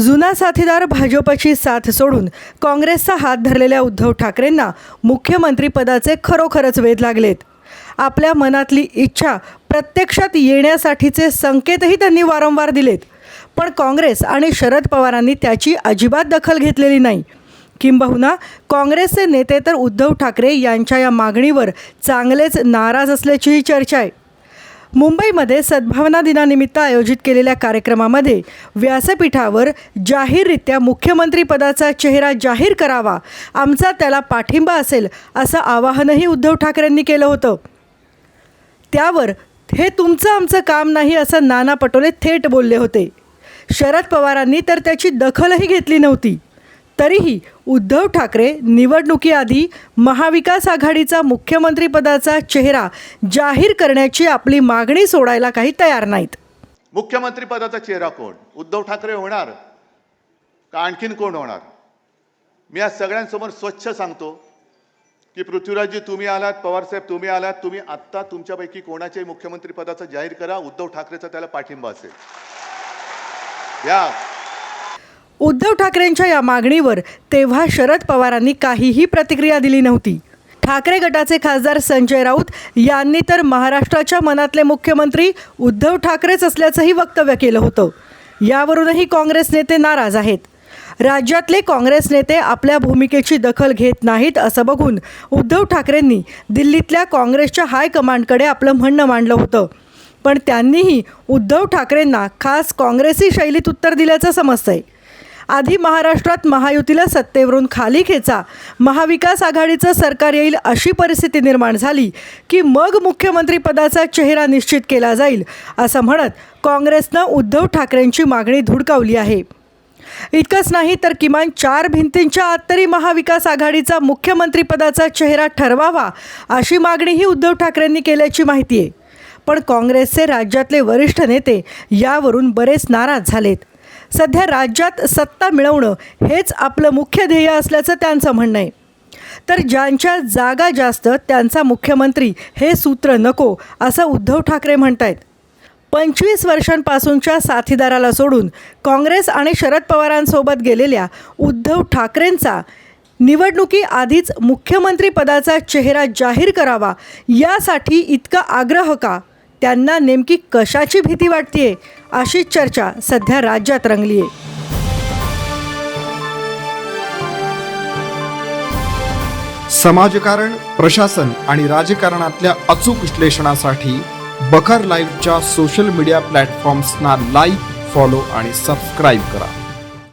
जुना साथीदार भाजपची साथ सोडून काँग्रेसचा हात धरलेल्या उद्धव ठाकरेंना मुख्यमंत्रीपदाचे खरोखरच वेध लागलेत. आपल्या मनातली इच्छा प्रत्यक्षात येण्यासाठीचे संकेतही त्यांनी वारंवार दिलेत. पण काँग्रेस आणि शरद पवारांनी त्याची अजिबात दखल घेतलेली नाही. किंबहुना काँग्रेसचे नेते तर उद्धव ठाकरे यांच्या या मागणीवर चांगलेच नाराज असल्याचीही चर्चा आहे. मुंबईमध्ये सद्भावना दिनानिमित्त आयोजित केलेल्या कार्यक्रमामध्ये व्यासपीठावर जाहीररित्या मुख्यमंत्रीपदाचा चेहरा जाहीर करावा आमचा त्याला पाठिंबा असेल असं आवाहनही उद्धव ठाकरेंनी केलं होतं. त्यावर हे तुमचं आमचं काम नाही असं नाना पटोले थेट बोलले होते. शरद पवारांनी तर त्याची दखलही घेतली नव्हती. तरीही उद्धव ठाकरे निवडणुकीआधी महाविकास आघाडीचा मुख्यमंत्रीपदाचा चेहरा जाहीर करण्याची आपली मागणी सोडायला काही तयार नाहीत. मुख्यमंत्रीपदाचा चेहरा कोण? उद्धव ठाकरे होणार? का आणखीन कोण होणार? मी आज सगळ्यांसमोर स्वच्छ सांगतो की पृथ्वीराजजी तुम्ही आलात पवारसाहेब तुम्ही आलात तुम्ही आत्ता तुमच्यापैकी कोणाच्याही मुख्यमंत्रीपदाचा जाहीर करा उद्धव ठाकरेचा त्याला पाठिंबा असेल. या. उद्धव ठाकरेंच्या या मागणीवर तेव्हा शरद पवारांनी काहीही प्रतिक्रिया दिली नव्हती. ठाकरे गटाचे खासदार संजय राऊत यांनी तर महाराष्ट्राच्या मनातले मुख्यमंत्री उद्धव ठाकरेच असल्याचंही वक्तव्य केलं होतं. यावरूनही काँग्रेस नेते नाराज आहेत. राज्यातले काँग्रेस नेते आपल्या भूमिकेची दखल घेत नाहीत असं बघून उद्धव ठाकरेंनी दिल्लीतल्या काँग्रेसच्या हायकमांडकडे आपलं म्हणणं मांडलं होतं. पण त्यांनीही उद्धव ठाकरेंना खास काँग्रेसी शैलीत उत्तर दिल्याचं समजतंय. आधी महाराष्ट्रात महायुतीला सत्तेवरून खाली खेचा. महाविकास आघाडीचं सरकार येईल अशी परिस्थिती निर्माण झाली की मग मुख्यमंत्रीपदाचा चेहरा निश्चित केला जाईल असं म्हणत काँग्रेसनं उद्धव ठाकरेंची मागणी धुडकावली आहे. इतकंच नाही तर किमान चार भिंतींच्या आत तरी महाविकास आघाडीचा मुख्यमंत्रीपदाचा चेहरा ठरवावा अशी मागणीही उद्धव ठाकरेंनी केल्याची माहिती आहे. पण काँग्रेसचे राज्यातले वरिष्ठ नेते यावरून बरेच नाराज झालेत. सध्या राज्यात सत्ता मिळवणं हेच आपलं मुख्य ध्येय असल्याचं त्यांचं म्हणणं आहे. तर ज्यांच्या जागा जास्त त्यांचा मुख्यमंत्री हे सूत्र नको असं उद्धव ठाकरे म्हणत आहेत पंचवीस वर्षांपासूनच्या साथीदाराला सोडून काँग्रेस आणि शरद पवारांसोबत गेलेल्या उद्धव ठाकरेंचा निवडणुकी आधीच मुख्यमंत्रीपदाचा चेहरा जाहीर करावा यासाठी इतका आग्रह का? त्यांना नेमकी कशाची भीती वाटते अशी चर्चा सध्या राज्यात रंगली आहे समाजकारण प्रशासन आणि राजकारणातल्या अचूक विश्लेषणासाठी बखर लाईव्हच्या सोशल मीडिया प्लॅटफॉर्म्सना लाईक फॉलो आणि सबस्क्राईब करा.